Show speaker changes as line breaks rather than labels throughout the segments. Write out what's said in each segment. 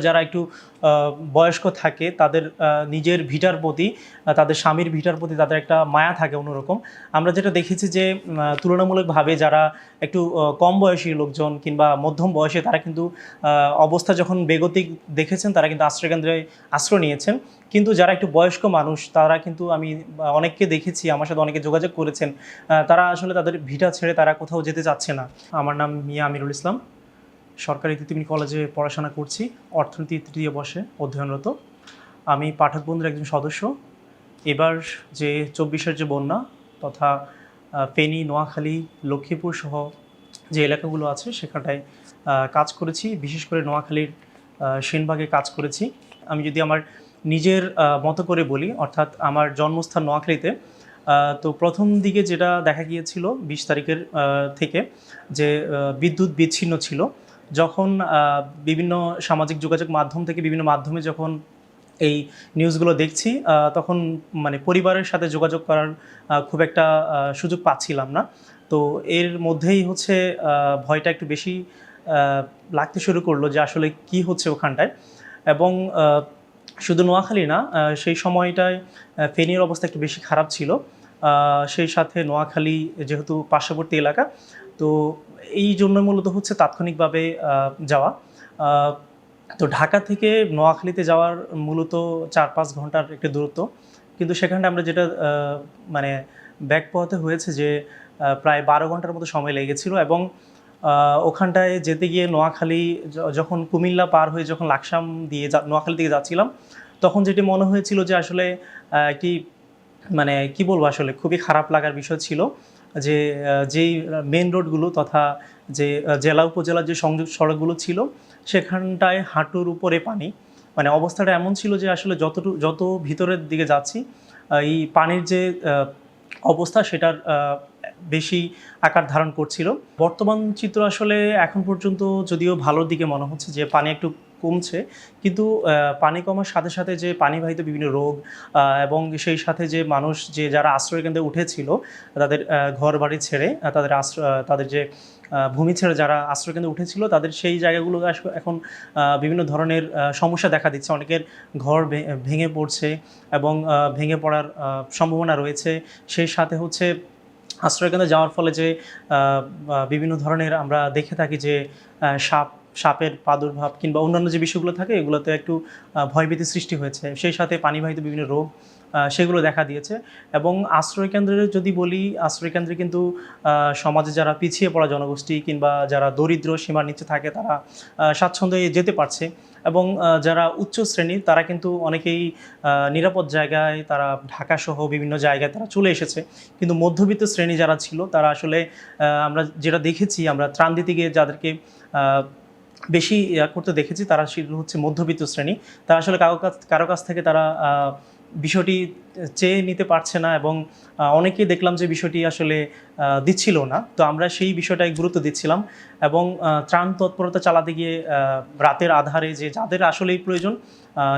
যারা একটু বয়স্ক থাকে, তাদের নিজের ভিটার প্রতি তাদের স্বামীর ভিটার প্রতি তাদের একটা মায়া থাকে অন্যরকম। আমরা যেটা দেখেছি যে তুলনামূলকভাবে যারা একটু কম বয়সী লোকজন কিংবা মধ্যম বয়সে তারা কিন্তু অবস্থা যখন বেগতিক দেখেছেন, তারা কিন্তু আশ্রয়কেন্দ্রে আশ্রয় নিয়েছেন। কিন্তু যারা একটু বয়স্ক মানুষ, তারা কিন্তু আমি অনেককে দেখেছি, আমার সাথে অনেকে যোগাযোগ করেছেন তারা আসলে তাদের ভিটা ছেড়ে তারা কোথাও যেতে চাচ্ছে না। আমার নাম মিয়া আমিরুল ইসলাম। সরকারি তিতুমির কলেজে পড়াশোনা করছি, অর্থনীতি তৃতীয় বর্ষে অধ্যয়নরত। আমি পাঠক বন্ধুর একজন সদস্য। এবার যে চব্বিশের যে বন্যা তথা ফেনী, নোয়াখালী, লক্ষ্মীপুর সহ যে এলাকাগুলো আছে সেখানটায় কাজ করেছি। বিশেষ করে নোয়াখালীর সেনবাগে কাজ করেছি। আমি যদি আমার নিজের মতো করে বলি, অর্থাৎ আমার জন্মস্থান নোয়াখালীতে তো প্রথম দিকে যেটা দেখা গিয়েছিল বিশ তারিখের থেকে যে বিদ্যুৎ বিচ্ছিন্ন ছিল যখন বিভিন্ন সামাজিক যোগাযোগ মাধ্যম থেকে বিভিন্ন মাধ্যমে যখন এই নিউজগুলো দেখছি তখন মানে পরিবারের সাথে যোগাযোগ করার খুব একটা সুযোগ পাচ্ছিলাম না। তো এর মধ্যেই হচ্ছে ভয়টা একটু বেশি লাগতে শুরু করল যে আসলে কি হচ্ছে ওখানটায়। এবং শুধু নোয়াখালী না সেই সময়টায় ফেনীর অবস্থা একটু বেশি খারাপ ছিল। সেই সাথে নোয়াখালী যেহেতু পার্শ্ববর্তী এলাকা তো এই জন্য মূলত হচ্ছে তাৎক্ষণিকভাবে যাওয়া। তো ঢাকা থেকে নোয়াখালীতে যাওয়ার মূলত চার পাঁচ ঘণ্টার একটি দূরত্ব। কিন্তু সেখানটা আমরা যেটা মানে ব্যাক পোহাতে হয়েছে যে প্রায় বারো ঘণ্টার মতো সময় লেগেছিল এবং ওখানটায় যেতে গিয়ে নোয়াখালী যখন কুমিল্লা পার হয়ে যখন লাকসাম দিয়ে নোয়াখালী দিকে যাচ্ছিলাম, তখন যেটি মনে হয়েছিল যে আসলে একটি মানে কি বলব আসলে, খুবই খারাপ লাগার বিষয় ছিল। যে যেই মেন রোডগুলো তথা যে জেলা উপজেলার যে সংযোগ সড়কগুলো ছিল, সেখানটায় হাঁটুর উপরে পানি। মানে অবস্থাটা এমন ছিল যে আসলে যতটুকু যত ভিতরের দিকে যাচ্ছি এই পানির যে অবস্থা সেটার বেশি আকার ধারণ করছিল। বর্তমান চিত্র আসলে এখন পর্যন্ত যদিও ভালোর দিকে মনে হচ্ছে যে পানি একটু কমছে, কিন্তু পানি কমার সাথে সাথে যে পানিবাহিত বিভিন্ন রোগ এবং সেই সাথে যে মানুষ যে যারা আশ্রয় কেন্দ্রে উঠেছিল, তাদের ঘর বাড়ি ছেড়ে তাদের আশ্রয় তাদের যে ভূমি ছেড়ে যারা আশ্রয় কেন্দ্রে উঠেছিল, তাদের সেই জায়গাগুলো এখন বিভিন্ন ধরনের সমস্যা দেখা দিচ্ছে। অনেকের ঘর ভেঙে পড়ছে এবং ভেঙে পড়ার সম্ভাবনা রয়েছে। সেই সাথে হচ্ছে আশ্রয়কেন্দ্রে যাওয়ার ফলে যে বিভিন্ন ধরনের আমরা দেখে থাকি যে সাপ, সাপের প্রাদুর্ভাব কিংবা অন্যান্য যে বিষয়গুলো থাকে, এগুলোতে একটু ভয়ভীতি সৃষ্টি হয়েছে। সেই সাথে পানিবাহিত বিভিন্ন রোগ সেগুলো দেখা দিয়েছে এবং আশ্রয়কেন্দ্রের যদি বলি আশ্রয়কেন্দ্রে কিন্তু সমাজে যারা পিছিয়ে পড়া জনগোষ্ঠী কিংবা যারা দরিদ্র সীমার নিচে থাকে, তারা স্বাচ্ছন্দ্যে যেতে পারছে। এবং যারা উচ্চ শ্রেণি তারা কিন্তু অনেকেই নিরাপদ জায়গায়, তারা ঢাকা সহ বিভিন্ন জায়গায় তারা চলে এসেছে। কিন্তু মধ্যবিত্ত শ্রেণি যারা ছিল, তারা আসলে আমরা যেটা দেখেছি, আমরা ত্রাণ দিতে গিয়ে যাদেরকে বেশি করতে দেখেছি, তারা হচ্ছে মধ্যবিত্ত শ্রেণি। তারা আসলে কারও কাছ কারও কাছ থেকে তারা বিষয়টি চেয়ে নিতে পারছে না এবং অনেকেই দেখলাম যে বিষয়টি আসলে দিচ্ছিল না তো আমরা সেই বিষয়টায় গুরুত্ব দিচ্ছিলাম এবং ত্রাণ তৎপরতা চালাতে গিয়ে রাতের আধারে যে যাদের আসলেই প্রয়োজন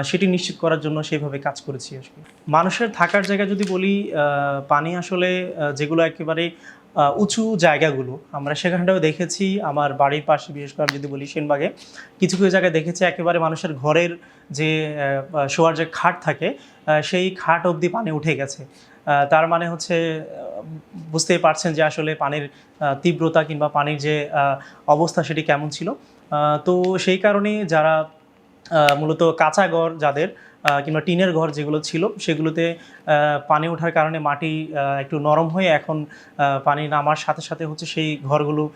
সেটি নিশ্চিত করার জন্য সেইভাবে কাজ করেছি আসলে। মানুষের থাকার জায়গা যদি বলি পানি আসলে যেগুলো একেবারে উঁচু জায়গাগুলো। আমরা সেখানটাও দেখেছি, আমার বাড়ির পাশে বিশেষ করে যদি বলি সেনবাগে, কিছু কিছু জায়গায় দেখেছি একেবারে মানুষের ঘরের যে শোয়ার যে খাট থাকে সেই খাট অবধি পানি উঠে গেছে। তার মানে হচ্ছে বুঝতেই পারছেন যে আসলে পানির তীব্রতা কিংবা পানির যে অবস্থা সেটি কেমন ছিল। তো সেই কারণে যারা মূলত কাঁচা ঘর যাদের কিংবা টিনের ঘর যেগুলো ছিল, সেগুলোতে পানি ওঠার কারণে মাটি একটু নরম হয়ে এখন পানি নামার সাথে সাথে হচ্ছে সেই ঘরগুলো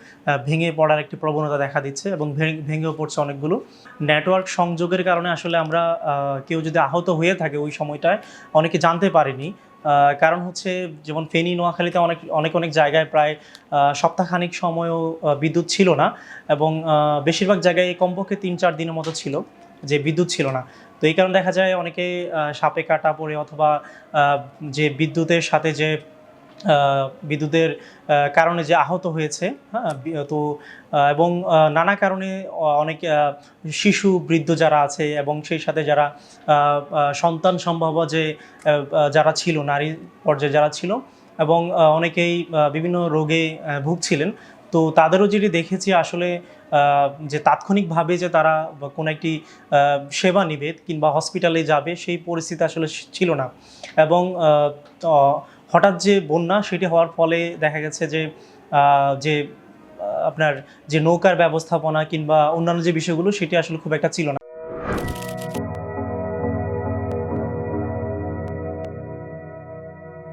ভেঙে পড়ার একটি প্রবণতা দেখা দিচ্ছে এবং ভেঙে- ভেঙেও পড়ছে অনেকগুলো। নেটওয়ার্ক সংযোগের কারণে আসলে আমরা কেউ যদি আহত হয়ে থাকে ওই সময়টায়, অনেকে জানতে পারেনি। কারণ হচ্ছে যেমন ফেনী, নোয়াখালীতে অনেক অনেক অনেক জায়গায় প্রায় সপ্তাহখানিক সময়ও বিদ্যুৎ ছিল না এবং বেশিরভাগ জায়গায় কমপক্ষে তিন, চার দিনের মতো ছিল, যে বিদ্যুৎ ছিল না। তো এই কারণে দেখা যায় অনেকে সাপে কাটা পড়ে অথবা যে বিদ্যুতের সাথে যে বিদ্যুতের কারণে যে আহত হয়েছে হ্যাঁ তো এবং নানা কারণে অনেক শিশু, বৃদ্ধ যারা আছে এবং সেই সাথে যারা সন্তান সম্ভাব্য যে যারা ছিল, নারী পর্যায়ে যারা ছিল এবং অনেকেই বিভিন্ন রোগে ভুগছিলেন। তো তাদেরও যেটি দেখেছি আসলে যে তাৎক্ষণিকভাবে যে তারা কোনো একটি সেবা নিবে কিংবা হসপিটালে যাবে, সেই পরিস্থিতি আসলে ছিল না। এবং হঠাৎ যে বন্যা সেটি হওয়ার ফলে দেখা গেছে যে যে আপনার যে নৌকার ব্যবস্থাপনা কিংবা অন্যান্য যে বিষয়গুলো সেটি আসলে খুব একটা ছিল না।